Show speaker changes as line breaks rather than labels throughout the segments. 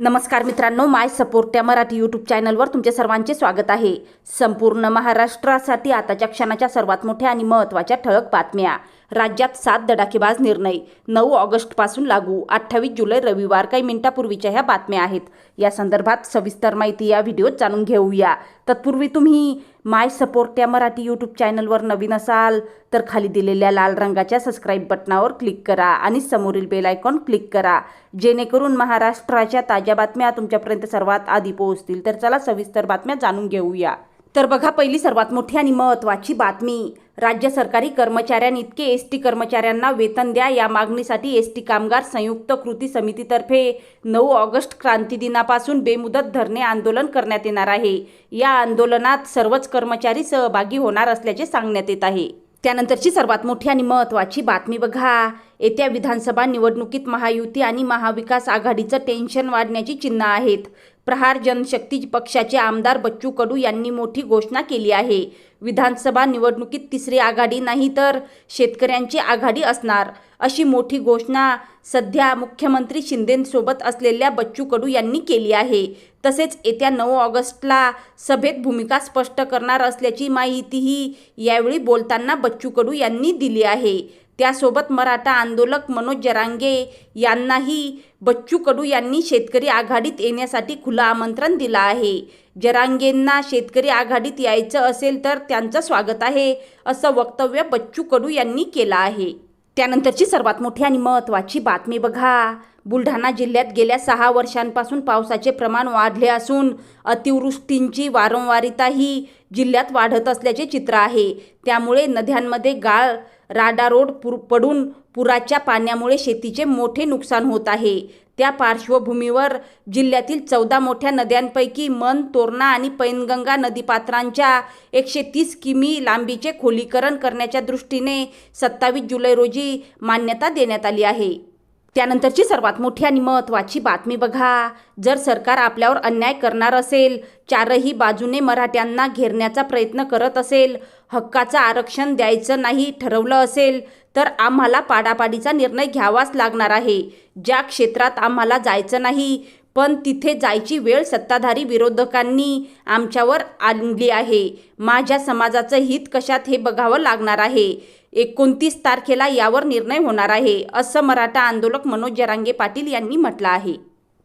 नमस्कार मित्रांनो माय सपोर्ट या मराठी यूट्यूब चॅनलवर तुमच्या सर्वांचे स्वागत आहे. संपूर्ण महाराष्ट्रासाठी आताच्या क्षणाच्या सर्वात मोठ्या आणि महत्त्वाच्या ठळक बातम्या. राज्यात सात दडाकेबाज निर्णय. नऊ ऑगस्टपासून लागू. अठ्ठावीस जुलै रविवार काही मिनिटापूर्वीच्या ह्या बातम्या आहेत. या संदर्भात सविस्तर माहिती या व्हिडिओत जाणून घेऊया. तत्पूर्वी तुम्ही माय सपोर्ट या मराठी यूट्यूब चॅनलवर नवीन असाल तर खाली दिलेल्या लाल रंगाच्या सबस्क्राईब बटनावर क्लिक करा आणि समोरील बेल आयकॉन क्लिक करा. जेणेकरून महाराष्ट्राच्या ताज्या बातम्या तुमच्यापर्यंत सर्वात आधी पोहोचतील. तर चला सविस्तर बातम्या जाणून घेऊया. तर बघा पहिली सर्वात मोठी आणि महत्त्वाची बातमी. राज्य सरकारी कर्मचाऱ्यांइतके एस टी कर्मचाऱ्यांना वेतन द्या या मागणीसाठी एस टी कामगार संयुक्त कृती समितीतर्फे नऊ ऑगस्ट क्रांतीदिनापासून बेमुदत धरणे आंदोलन करण्यात येणार आहे. या आंदोलनात सर्वच कर्मचारी सहभागी होणार असल्याचे सांगण्यात येत आहे. त्यानंतरची सर्वात मोठी आणि महत्त्वाची बातमी बघा. येत्या विधानसभा निवडणुकीत महायुती आणि महाविकास आघाडीचं टेन्शन वाढण्याची चिन्ह आहेत. प्रहार जनशक्ती पक्षाचे आमदार बच्चू कडू यांनी मोठी घोषणा केली आहे. विधानसभा निवडणुकीत तिसरी आघाडी नाही तर शेतकऱ्यांची आघाडी असणार. अशी मोठी घोषणा सध्या मुख्यमंत्री शिंदेंसोबत असलेल्या बच्चू कडू यांनी केली आहे. तसेच येत्या नऊ ऑगस्टला सभेत भूमिका स्पष्ट करणार असल्याची माहितीही यावेळी बोलताना बच्चू कडू यांनी दिली आहे. त्यासोबत मराठा आंदोलक मनोज जरांगे यांनाही बच्चू कडू यांनी शेतकरी आघाडीत येण्यासाठी खुलं आमंत्रण दिलं आहे. जरांगेंना शेतकरी आघाडीत यायचं असेल तर त्यांचं स्वागत आहे असं वक्तव्य बच्चू कडू यांनी केलं आहे. त्यानंतरची सर्वात मोठी आणि महत्त्वाची बातमी बघा. बुलढाणा जिल्ह्यात गेल्या सहा वर्षांपासून पावसाचे प्रमाण वाढले असून अतिवृष्टींची वारंवारिताही जिल्ह्यात वाढत असल्याचे चित्र आहे. त्यामुळे नद्यांमध्ये गाळ राडा रोड पुर पडून पुराच्या पाण्यामुळे शेतीचे मोठे नुकसान होत आहे. त्या पार्श्वभूमीवर जिल्ह्यातील चौदा मोठ्या नद्यांपैकी मन तोरणा आणि पैनगंगा नदीपात्रांच्या एकशे तीस किमी लांबीचे खोलीकरण करण्याच्या दृष्टीने सत्तावीस जुलै रोजी मान्यता देण्यात आली आहे. त्यानंतरची सर्वात मोठी आणि महत्त्वाची बातमी बघा. जर सरकार आपल्यावर अन्याय करणार असेल चारही बाजूने मराठ्यांना घेरण्याचा प्रयत्न करत असेल हक्काचं आरक्षण द्यायचं नाही ठरवलं असेल तर आम्हाला पाडापाडीचा निर्णय घ्यावाच लागणार आहे. ज्या क्षेत्रात आम्हाला जायचं नाही पण तिथे जायची वेळ सत्ताधारी विरोधकांनी आमच्यावर आणली आहे. माझ्या समाजाचं हित कशात हे बघावं लागणार आहे. एकोणतीस तारखेला यावर निर्णय होणार आहे असं मराठा आंदोलक मनोज जरांगे पाटील यांनी म्हटलं आहे.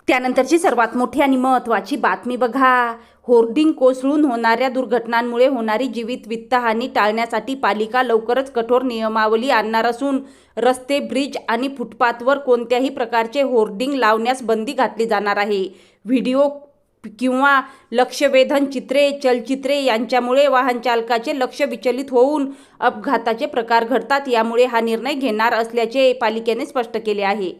त्यानंतरची सर्वात मोठी आणि महत्त्वाची बातमी बघा. होर्डिंग कोसळून होणाऱ्या दुर्घटनांमुळे होणारी जीवित वित्तहानी टाळण्यासाठी पालिका लवकरच कठोर नियमावली आणणार असून रस्ते ब्रिज आणि फुटपाथवर कोणत्याही प्रकारचे होर्डिंग लावण्यास बंदी घातली जाणार आहे. व्हिडिओ किंवा लक्षवेधन चित्रे चलचित्रे यांच्यामुळे वाहन चालकाचे लक्ष विचलित होऊन अपघाताचे प्रकार घडतात यामुळे हा निर्णय घेणार असल्याचे पालिकेने स्पष्ट केले आहे.